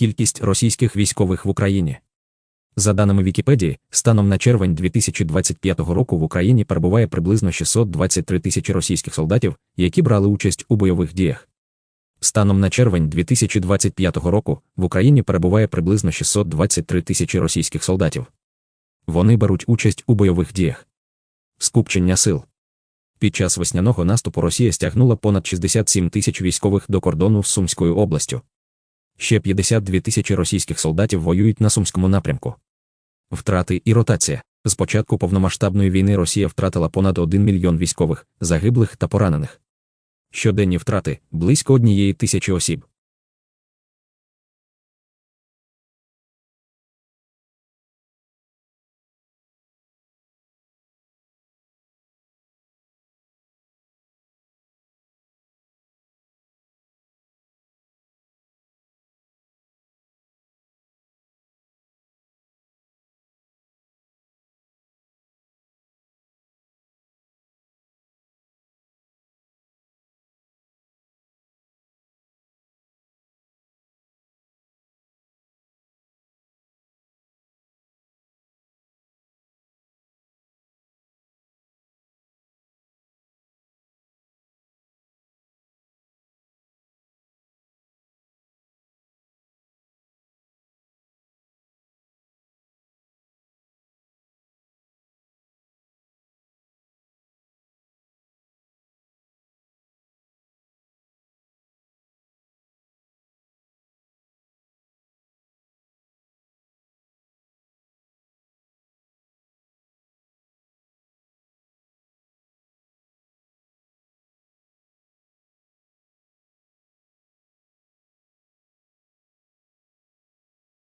Кількість російських військових в Україні. За даними Вікіпедії, станом на червень 2025 року в Україні перебуває приблизно 623 тисячі російських солдатів, які брали участь у бойових діях. Станом на червень 2025 року в Україні перебуває приблизно 623 тисячі російських солдатів. Вони беруть участь у бойових діях. Скупчення сил. Під час весняного наступу Росія стягнула понад 67 тисяч військових до кордону з Сумською областю. Ще 52 тисячі російських солдатів воюють на Сумському напрямку. Втрати і ротація. З початку повномасштабної війни Росія втратила понад 1 мільйон військових, загиблих та поранених. Щоденні втрати близько однієї тисячі осіб.